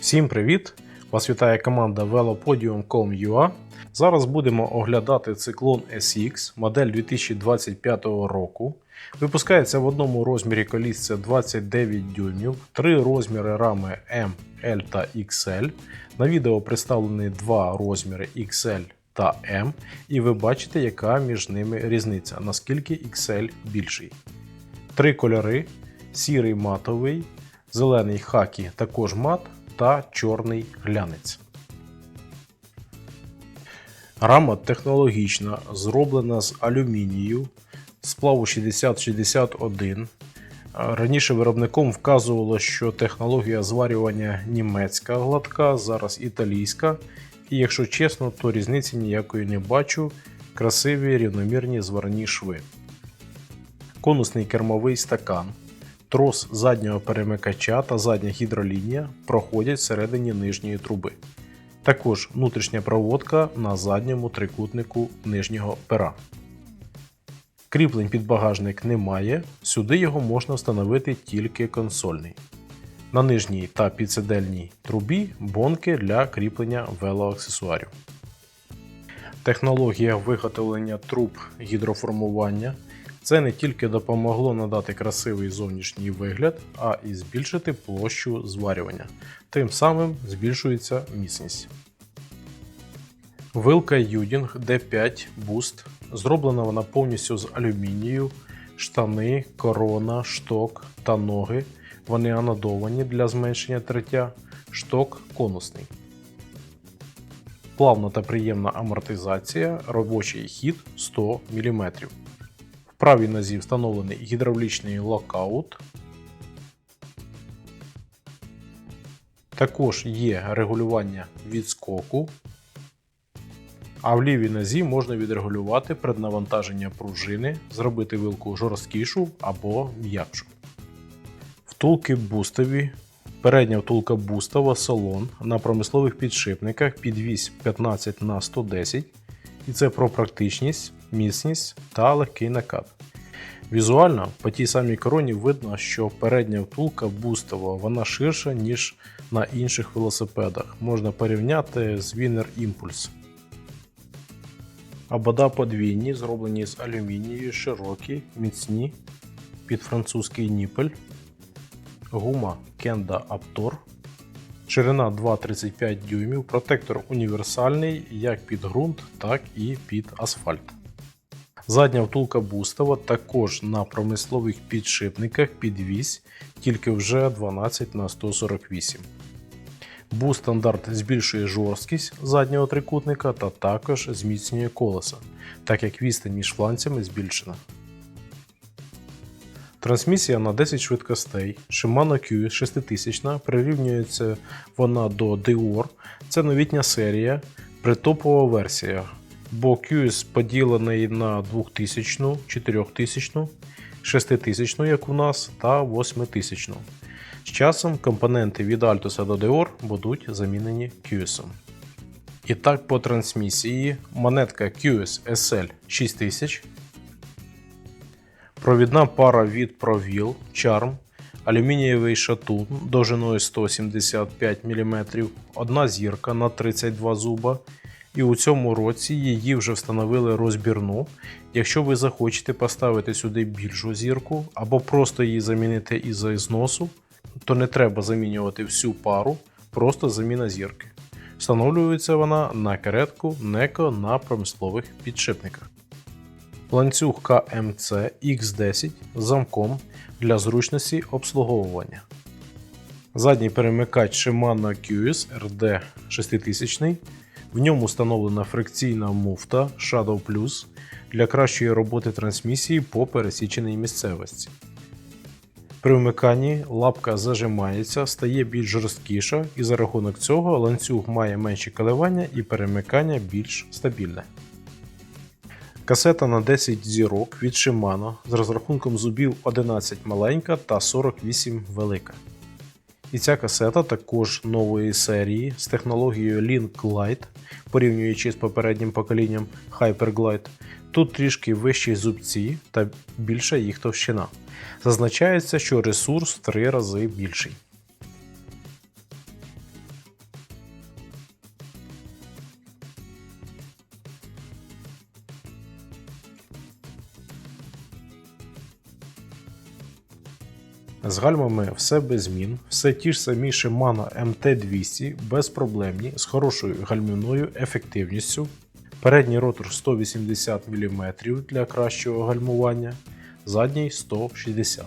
Всім привіт! Вас вітає команда velopodium.com.ua. Зараз будемо оглядати циклон SX модель 2025 року. Випускається в одному розмірі коліс це 29 дюймів, три розміри рами M, L та XL. На відео представлені два розміри XL та M, і ви бачите, яка між ними різниця, наскільки XL більший. Три кольори: сірий матовий, зелений хакі також мат та чорний глянець. Рама технологічна, зроблена з алюмінію сплаву 6061. Раніше виробником вказувало, що технологія зварювання німецька гладка, зараз італійська. І якщо чесно, то різниці ніякої не бачу. Красиві рівномірні зварні шви. Конусний кермовий стакан. Трос заднього перемикача та задня гідролінія проходять всередині нижньої труби. Також внутрішня проводка на задньому трикутнику нижнього пера. Кріплень під багажник немає, сюди його можна встановити тільки консольний. На нижній та підсидельній трубі бонки для кріплення велоаксесуарів. Технологія виготовлення труб гідроформування це не тільки допомогло надати красивий зовнішній вигляд, а і збільшити площу зварювання. Тим самим збільшується міцність. Вилка Юдінг D5 Boost. Зроблена вона повністю з алюмінію, штани, корона, шток та ноги. Вони анодовані для зменшення тертя, шток конусний. Плавна та приємна амортизація, робочий хід 100 мм. Правій нозі встановлений гідравлічний локаут. Також є регулювання відскоку. А в лівій нозі можна відрегулювати преднавантаження пружини, зробити вилку жорсткішу або м'якшу. Втулки бустові. Передня втулка бустова салон на промислових підшипниках підвісь 15 на 110 і це про практичність, міцність та легкий накат. Візуально по тій самій короні видно, що передня втулка бустова вона ширша, ніж на інших велосипедах. Можна порівняти з Wiener Impulse. Абода подвійні, зроблені з алюмінію, широкі, міцні, під французький ніпель, гума Kenda Aptor, ширина 2,35 дюймів, протектор універсальний як під ґрунт, так і під асфальт. Задня втулка бустова також на промислових підшипниках підвісь, тільки вже 12 на 148 Буст стандарт збільшує жорсткість заднього трикутника та також зміцнює колеса, так як відстань між фланцями збільшена. Трансмісія на 10 швидкостей Shimano Q 6000 прирівнюється вона до Dior. Це новітня серія, притопова версія, бо QS поділений на 2000, 4000, 6000, як у нас, та 8000. З часом компоненти від Altus до Dior будуть замінені QS. І так по трансмісії монетка QS SL 6000. Провідна пара від ProWheel Charm, алюмінієвий шатун довжиною 175 мм, одна зірка на 32 зуба. І у цьому році її вже встановили розбірну. Якщо ви захочете поставити сюди більшу зірку або просто її замінити із-за зносу, то не треба замінювати всю пару, просто заміна зірки. Встановлюється вона на каретку NECO на промислових підшипниках. Ланцюг КМЦ X10 з замком для зручності обслуговування. Задній перемикач Shimano QS RD 6000. В ньому встановлена фрикційна муфта Shadow Plus для кращої роботи трансмісії по пересіченій місцевості. При вмиканні лапка зажимається, стає більш жорсткіша, і за рахунок цього ланцюг має менші коливання і перемикання більш стабільне. Касета на 10 зірок від Shimano з розрахунком зубів 11 маленька та 48 велика. І ця касета також нової серії з технологією Link Lite, порівнюючи з попереднім поколінням Hyperglide. Тут трішки вищі зубці та більша їх товщина. Зазначається, що ресурс в три рази більший. З гальмами все без змін, все ті ж самі Shimano MT200, безпроблемні, з хорошою гальмівною ефективністю. Передній ротор 180 мм для кращого гальмування, задній 160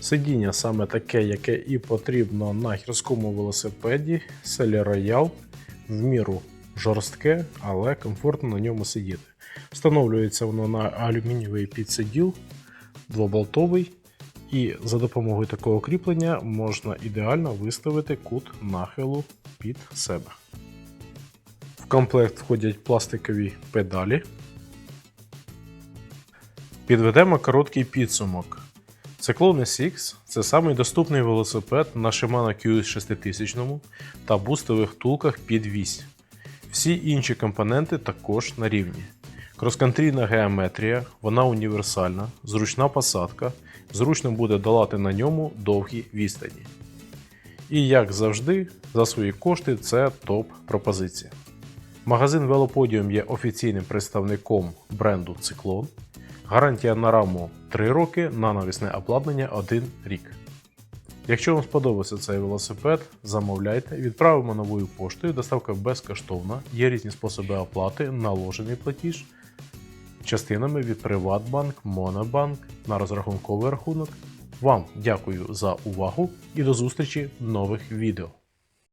Сидіння саме таке, яке і потрібно на гірському велосипеді, Селі Royal, в міру жорстке, але комфортно на ньому сидіти. Встановлюється воно на алюмінієвий підсиділ, двоболтовий, і за допомогою такого кріплення можна ідеально виставити кут нахилу під себе. В комплект входять пластикові педалі. Підведемо короткий підсумок. Cyclone SX – це самий доступний велосипед на Shimano QS6000 та бустових втулках під вісь. Всі інші компоненти також на рівні. Кроскантрійна геометрія, вона універсальна, зручна посадка, зручно буде долати на ньому довгі відстані. І як завжди, за свої кошти це топ пропозиція. Магазин Велоподіум є офіційним представником бренду Циклон. Гарантія на раму 3 роки, на навісне обладнання 1 рік. Якщо вам сподобався цей велосипед, замовляйте, відправимо новою поштою, доставка безкоштовна, є різні способи оплати, наложений платіж, частинами від Приватбанк, Монобанк на розрахунковий рахунок. Вам дякую за увагу і до зустрічі в нових відео.